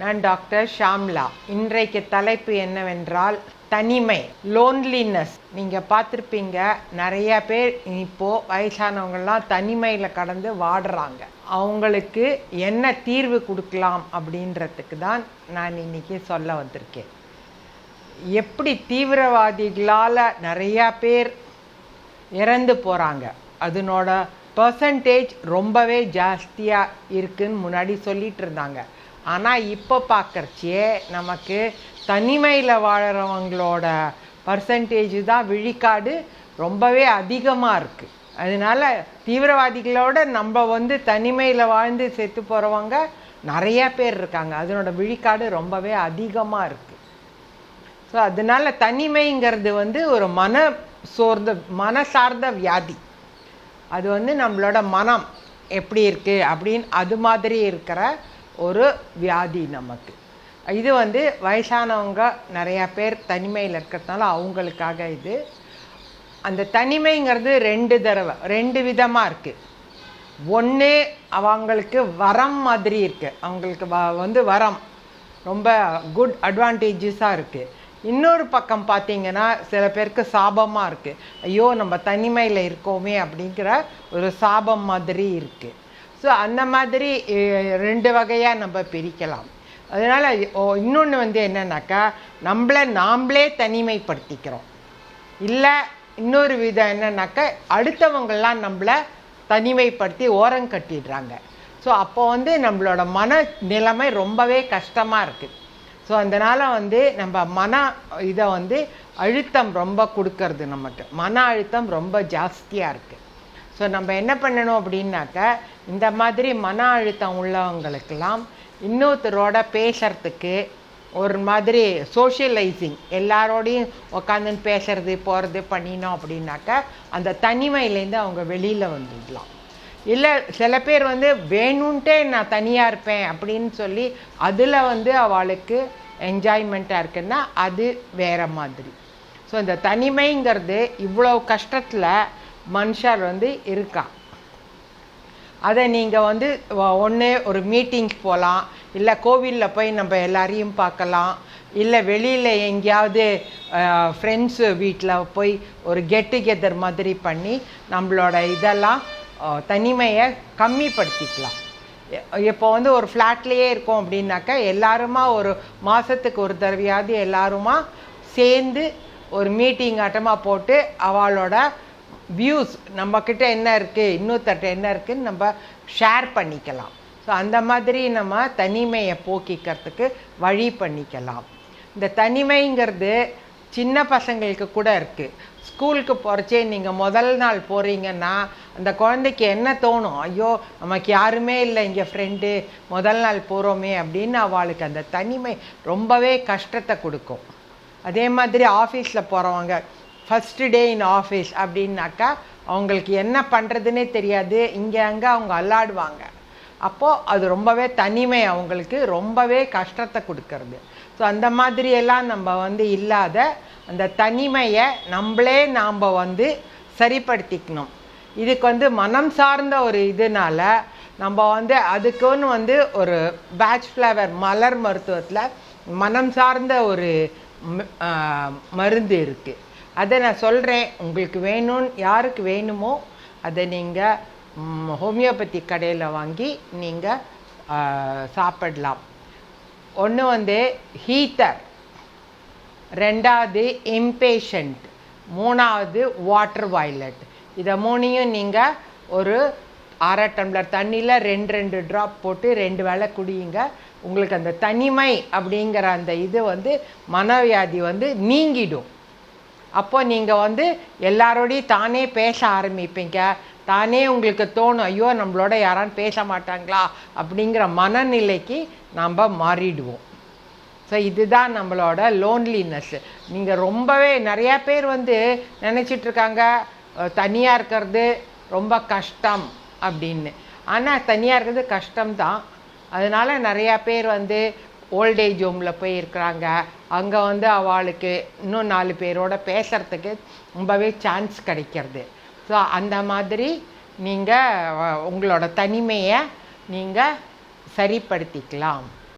நான் டாக்டர் ஷாம்லா. இன்றைக்கு தலைப்பு என்னவென்றால் தனிமை லோன்லினஸ் நீங்கள் பார்த்துருப்பீங்க நிறைய பேர் இப்போது வயசானவங்கள்லாம் தனிமையில் கடந்து வாடுறாங்க. அவங்களுக்கு என்ன தீர்வு கொடுக்கலாம் அப்படின்றதுக்கு தான் நான் இன்னைக்கு சொல்ல வந்திருக்கேன். எப்படி தீவிரவாதிகளால் நிறையா பேர் இறந்து போகிறாங்க அதனோட பர்சன்டேஜ் ரொம்பவே ஜாஸ்தியாக இருக்குன்னு முன்னாடி சொல்லிட்டு இருந்தாங்க. ஆனால் இப்போ பார்க்குறச்சியே நமக்கு தனிமையில் வாழறவங்களோட பர்சன்டேஜ் தான் விழிக்காடு ரொம்பவே அதிகமாக இருக்குது அதனால தீவிரவாதிகளோட நம்ம வந்து தனிமையில் வாழ்ந்து செத்து போகிறவங்க நிறைய பேர் இருக்காங்க. அதனோட விழிக்காடு ரொம்பவே அதிகமாக இருக்குது ஸோ அதனால தனிமைங்கிறது வந்து ஒரு மன சோர்ந்த மன சார்ந்த வியாதி. அது வந்து நம்மளோட மனம் எப்படி இருக்குது அப்படின்னு அது மாதிரி இருக்கிற ஒரு வியாதி நமக்கு. இது வந்து வயசானவங்க நிறையா பேர் தனிமையில் இருக்கிறதுனால அவங்களுக்காக இது. அந்த தனிமைங்கிறது ரெண்டு தடவை ரெண்டு விதமாக இருக்குது ஒன்று அவங்களுக்கு வரம் மாதிரி இருக்குது அவங்களுக்கு வ வந்து வரம் ரொம்ப குட் அட்வான்டேஜஸாக இருக்குது இன்னொரு பக்கம் பார்த்தீங்கன்னா சில பேருக்கு சாபமாக இருக்குது ஐயோ நம்ம தனிமையில் இருக்கோமே அப்படிங்கிற ஒரு சாபம் மாதிரி இருக்குது ஸோ அந்த மாதிரி ரெண்டு வகையாக நம்ம பிரிக்கலாம். அதனால் இன்னொன்று வந்து என்னன்னாக்கா நம்மளை நாம்ளே தனிமைப்படுத்திக்கிறோம். இல்லை இன்னொரு விதம் என்னன்னாக்கா அடுத்தவங்கெல்லாம் நம்மளை தனிமைப்படுத்தி ஓரம் கட்டிடுறாங்க. ஸோ அப்போ வந்து நம்மளோட மன நிலைமை ரொம்பவே கஷ்டமாக இருக்குது ஸோ அதனால் வந்து நம்ம மன இதை வந்து அழுத்தம் ரொம்ப கொடுக்கறது நமக்கு மன அழுத்தம் ரொம்ப ஜாஸ்தியாக இருக்குது ஸோ நம்ம என்ன பண்ணணும் அப்படின்னாக்க இந்த மாதிரி மன அழுத்தம் உள்ளவங்களுக்கெல்லாம் இன்னொருத்தரோட பேசுறதுக்கு ஒரு மாதிரி சோஷியலைசிங் எல்லாரோடையும் உட்காந்துன்னு பேசுறது போகிறது பண்ணினோம் அப்படின்னாக்க அந்த தனிமையிலேருந்து அவங்க வெளியில் வந்துடலாம். இல்லை சில பேர் வந்து வேணும்ன்ட்டே நான் தனியாக இருப்பேன் அப்படின்னு சொல்லி அதில் வந்து அவளுக்கு என்ஜாய்மெண்ட்டாக இருக்குன்னா அது வேறு மாதிரி. ஸோ இந்த தனிமைங்கிறது இவ்வளோ கஷ்டத்தில் மனுஷார் வந்து இருக்கா அதை நீங்கள் வந்து ஒன்று ஒரு மீட்டிங் போகலாம் இல்லை கோவிலில் போய் நம்ம எல்லாரையும் பார்க்கலாம் இல்லை வெளியில் எங்கேயாவது ஃப்ரெண்ட்ஸு வீட்டில் போய் ஒரு கெட் டுகெதர் மாதிரி பண்ணி நம்மளோட இதெல்லாம் தனிமையை கம்மிப்படுத்திக்கலாம். இப்போ வந்து ஒரு ஃப்ளாட்லேயே இருக்கோம் அப்படின்னாக்கா எல்லாருமா ஒரு மாதத்துக்கு ஒரு தடவையாவது எல்லாருமா சேர்ந்து ஒரு மீட்டிங் ஆட்டமாக போட்டு அவளோட வியூஸ் நம்மக்கிட்ட என்ன இருக்குது இன்னொருத்தட்ட என்ன இருக்குதுன்னு நம்ம ஷேர் பண்ணிக்கலாம். ஸோ அந்த மாதிரி நம்ம தனிமையை போக்கிக்கிறதுக்கு வழி பண்ணிக்கலாம். இந்த தனிமைங்கிறது சின்ன பசங்களுக்கு கூட இருக்குது ஸ்கூலுக்கு போகிறச்சே நீங்கள் முதல் நாள் போகிறீங்கன்னா அந்த குழந்தைக்கு என்ன தோணும்? ஐயோ நமக்கு யாருமே இல்லை இங்கே ஃப்ரெண்டு முதல் நாள் போகிறோமே அப்படின்னு அவளுக்கு அந்த தனிமை ரொம்பவே கஷ்டத்தை கொடுக்கும். அதே மாதிரி ஆஃபீஸில் போகிறவங்க ஃபஸ்ட்டு டே இன் ஆஃபீஸ் அப்படின்னாக்கா அவங்களுக்கு என்ன பண்ணுறதுனே தெரியாது. இங்கே அங்கே அவங்க அல்லாடுவாங்க. அப்போது அது ரொம்பவே தனிமை அவங்களுக்கு ரொம்பவே கஷ்டத்தை கொடுக்கறது. ஸோ அந்த மாதிரியெல்லாம் நம்ம வந்து இல்லாத அந்த தனிமையை நம்மளே நாம் வந்து சரிப்படுத்திக்கணும். இதுக்கு வந்து மனம் சார்ந்த ஒரு இதனால நம்ம வந்து அதுக்குன்னு வந்து ஒரு பேட்ச் ஃப்ளவர் மலர் மருத்துவத்தில் மனம் சார்ந்த ஒரு ம- மருந்து இருக்குது அதை நான் சொல்கிறேன் உங்களுக்கு வேணும்னு யாருக்கு வேணுமோ அதை நீங்கள் ஹோமியோபதி கடையில் வாங்கி நீங்கள் சாப்பிடலாம். ஒன்று வந்து ஹீட்டர். ரெண்டாவது இம்பேஷண்ட். மூணாவது வாட்டர் வயலட். இதை மூணையும் நீங்கள் ஒரு அரை டம்ளர் தண்ணியில் ரெண்டு ரெண்டு ட்ராப் போட்டு ரெண்டு வேளை குடியுங்க. உங்களுக்கு அந்த தனிமை அப்படிங்கிற அந்த இது வந்து மனவியாதி வந்து நீங்கிடும். அப்போ நீங்கள் வந்து எல்லாரோடையும் தானே பேச ஆரம்பிப்பீங்க. தானே உங்களுக்கு தோணும் ஐயோ நம்மளோட யாரும் பேச மாட்டாங்களா? அப்படிங்கிற மனநிலைக்கு நாம் மாறிடுவோம். ஸோ இதுதான் நம்மளோட லோன்லினஸ் நீங்கள் ரொம்பவே நிறையா பேர் வந்து நினச்சிட்டு இருக்காங்க தனியாக இருக்கிறது ரொம்ப கஷ்டம் அப்படின்னு. ஆனால் தனியாக இருக்கிறது கஷ்டம்தான். அதனால் நிறையா பேர் வந்து ஓல்டேஜ் ஹோமில் போய் இருக்கிறாங்க அங்கே வந்து அவளுக்கு இன்னும் நாலு பேரோட பேசுகிறதுக்கு ரொம்பவே சான்ஸ் கிடைக்கிறது. ஸோ அந்த மாதிரி நீங்கள் உங்களோட தனிமையை நீங்கள் சரிப்படுத்திக்கலாம்.